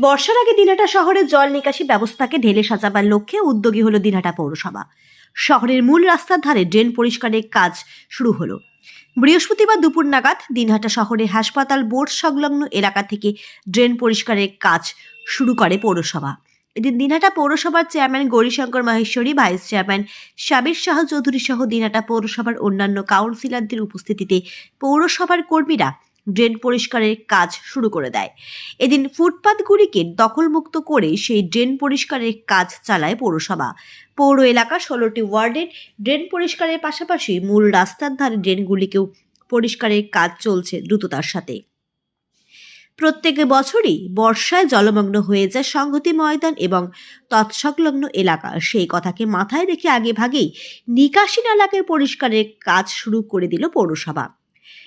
বর্ষার আগে দিনহাটা শহরের জল নিকাশি ব্যবস্থাকে ঢেলে সাজাবার লক্ষ্যে উদ্যোগী হলো দিনহাটা পৌরসভা। শহরের মূল রাস্তার ধারে ড্রেন পরিষ্কারের কাজ শুরু হলো। বৃহস্পতিবার দুপুর নাগাদ দিনহাটা শহরে হাসপাতাল, বোর্ড সংলগ্ন এলাকা থেকে ড্রেন পরিষ্কারের কাজ শুরু করে পৌরসভা। এদিন দিনহাটা পৌরসভার chairman Gourishankar Maheshwari, vice chairman Sabir Shah Chowdhury সহ দিনহাটা পৌরসভার অন্যান্য কাউন্সিলরদের উপস্থিতিতে পৌরসভার কর্মীরা ড্রেন পরিষ্কারের কাজ শুরু করে দেয়। এদিন ফুটপাতগুলিকে দখলমুক্ত করে সেই ড্রেন পরিষ্কারের কাজ চালায় পৌরসভা। পৌর এলাকা ষোলোটি ওয়ার্ডের ড্রেন পরিষ্কারের পাশাপাশি মূল রাস্তার ধারে ড্রেনগুলিকেও পরিষ্কারের কাজ চলছে দ্রুততার সাথে। প্রত্যেক বছরই বর্ষায় জলমগ্ন হয়ে যায় সংহতি ময়দান এবং তৎসংলগ্ন এলাকা। সেই কথাকে মাথায় রেখে আগে ভাগেই নিকাশি নালাকে পরিষ্কারের কাজ শুরু করে দিল পৌরসভা।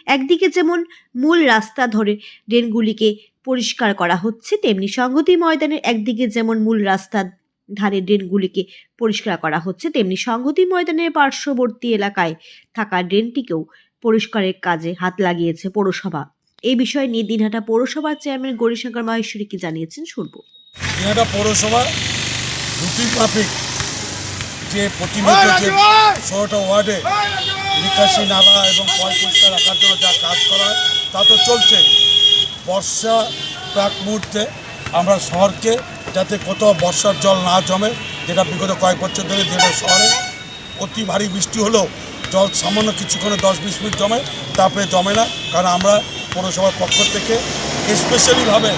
একদিকে যেমন মূল রাস্তা ধরে ড্রেনগুলিকে পরিষ্কার করা হচ্ছে তেমনি সংহতি ময়দানের একদিকে যেমন মূল রাস্তার ধারে ড্রেনগুলিকে পরিষ্কার করা হচ্ছে তেমনি সংহতি ময়দানের পার্শ্ববর্তী এলাকায় থাকা ড্রেনটিকেও পরিষ্কারের কাজে হাত লাগিয়েছে পৌরসভা। এই বিষয়ে নিয়ে দিনহাটা পৌরসভার চেয়ারম্যান গৌরীশঙ্কর মাহেশ্বরী কি জানিয়েছেন শুনব। দিনাটা পৌরসভা রুটিন মাফিক যে প্রতিনিয়ত যে ষোলোটা ওয়ার্ডে নিকাশি নালা এবং পয় পরিষ্কার রাখার জন্য যা কাজ করা হয়, তা তো চলছে। বর্ষা প্রাক মুহূর্তে আমরা শহরকে যাতে কোথাও বর্ষার জল না জমে, যেটা বিগত কয়েক বছর ধরে যেটা শহরে, অতি ভারী বৃষ্টি হলেও জল সামান্য কিছুক্ষণে দশ বিশ মিনিট জমে তারপরে জমে না। কারণ আমরা পৌরসভার পক্ষ থেকে স্পেশালিভাবে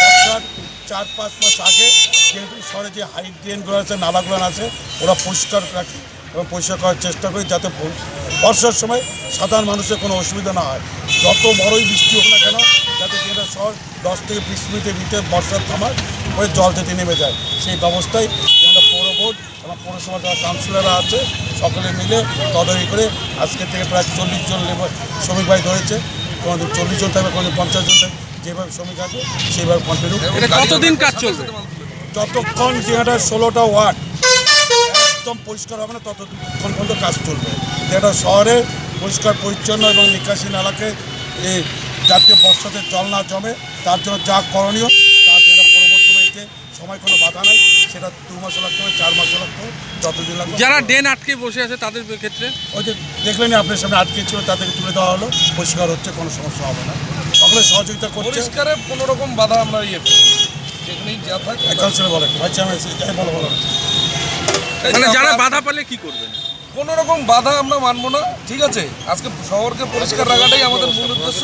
বর্ষার চার পাঁচ মাস আগে যেহেতু শহরে যে হাই ড্রেনগুলো আছে নালাগুলো আছে, ওরা পরিষ্কার রাখি। এবং পরিষ্কার করার চেষ্টা করি যাতে বর্ষার সময় সাধারণ মানুষের কোনো অসুবিধা না হয়। যত বড়ই বৃষ্টি হোক না কেন যাতে যেটা শহর দশ থেকে বিশ মিনিটের ভিতরে বর্ষার থামার পরে জল যাতে নেমে যায়। সেই ব্যবস্থায় যেটা পৌর বোর্ড এবং পৌরসভার যারা কাউন্সিলররা আছে সকলে মিলে তদারকি করে আজকে থেকে প্রায় চল্লিশ জন লেবার শ্রমিক ভাই ধরেছে। কোনোদিন চল্লিশ জন থাকবে কোনোদিন পঞ্চাশ জন থাকবে। যেভাবে শ্রমিক আছে সেইভাবে কন্টিনিউ কতদিন কাজ চলবে? যতক্ষণ যেটা ষোলোটা ওয়ার্ড একদম পরিষ্কার হবে না ততক্ষণ পর্যন্ত কাজ চলবে। যেটা শহরে পরিষ্কার পরিচ্ছন্ন এবং নিকাশি নালাকে এই যাতে বর্ষাতে জল না জমে তার জন্য যা করণীয় তা যেটা পরবর্তী এতে সময় কোনো বাধা নাই। সেটা দু মাস লাগতে হবে চার মাস লাগতে হবে যতদিন লাগবে। যারা ড্রেন আটকে বসে আছে তাদের ক্ষেত্রে? ওই যে দেখলেন আপনার সামনে আটকে ছিল তাদেরকে তুলে দেওয়া হলো। পরিষ্কার হচ্ছে কোনো সমস্যা হবে না। সকলে সহযোগিতা করছে। পরিষ্কারে কোনো রকম বাধা আমরা ইয়ে করি যেখানেই যা থাকে কাউন্সিলর বলে আমি বলো বলো। মানে যারা বাধা পেলে কি করবেন? কোনো রকম বাধা আমরা মানবো না ঠিক আছে? আজকে শহরকে পরিষ্কার রাখাটাই আমাদের মূল উদ্দেশ্য।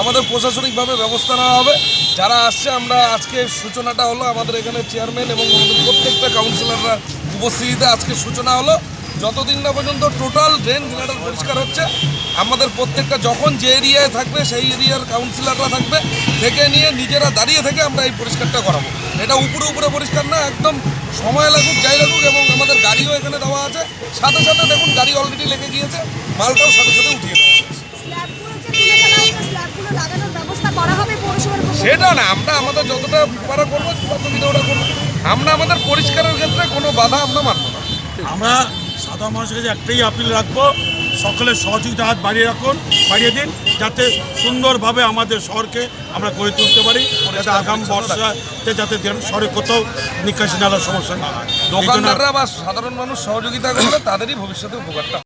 আমাদের প্রশাসনিকভাবে ব্যবস্থা নেওয়া হবে। যারা আসছে আমরা আজকে সূচনাটা হলো আমাদের এখানে চেয়ারম্যান এবং প্রত্যেকটা কাউন্সিলররা উপস্থিতিতে আজকে সূচনা হলো। যতদিন না পর্যন্ত টোটাল ড্রেন দিনাটার পরিষ্কার হচ্ছে আমাদের প্রত্যেকটা যখন যে এরিয়ায় থাকবে সেই এরিয়ার কাউন্সিলররা থাকবে থেকে নিয়ে নিজেরা দাঁড়িয়ে থেকে আমরা এই পরিষ্কারটা করাবো। এটা উপরে উপরে পরিষ্কার না একদম সময় লাগুক যাই লাগুক এবং আমাদের গাড়িও এখানে দেওয়া আছে। সাথে সাথে দেখুন গাড়ি অলরেডি লেগে গিয়েছে মালটাও সাথে সাথে উঠিয়ে দেওয়া। সেটা না আমরা আমাদের যতটা পারা করব ততদিনে ওটা করব। আমরা আমাদের পরিষ্কারের ক্ষেত্রে কোনো বাধা আমরা মানব না। আমরা সাধারণ মানুষের কাছে একটাই আপিল রাখব, সকলের সহযোগিতা হাত বাড়িয়ে রাখুন, বাড়িয়ে দিন, যাতে সুন্দরভাবে আমাদের শহরকে আমরা গড়ে তুলতে পারি, যাতে আগাম বর্ষাতে যাতে শহরে কোথাও নিকাশি নালার সমস্যা না হয়। দোকানদাররা বা সাধারণ মানুষ সহযোগিতা করলে তাদেরই ভবিষ্যতে উপকারটা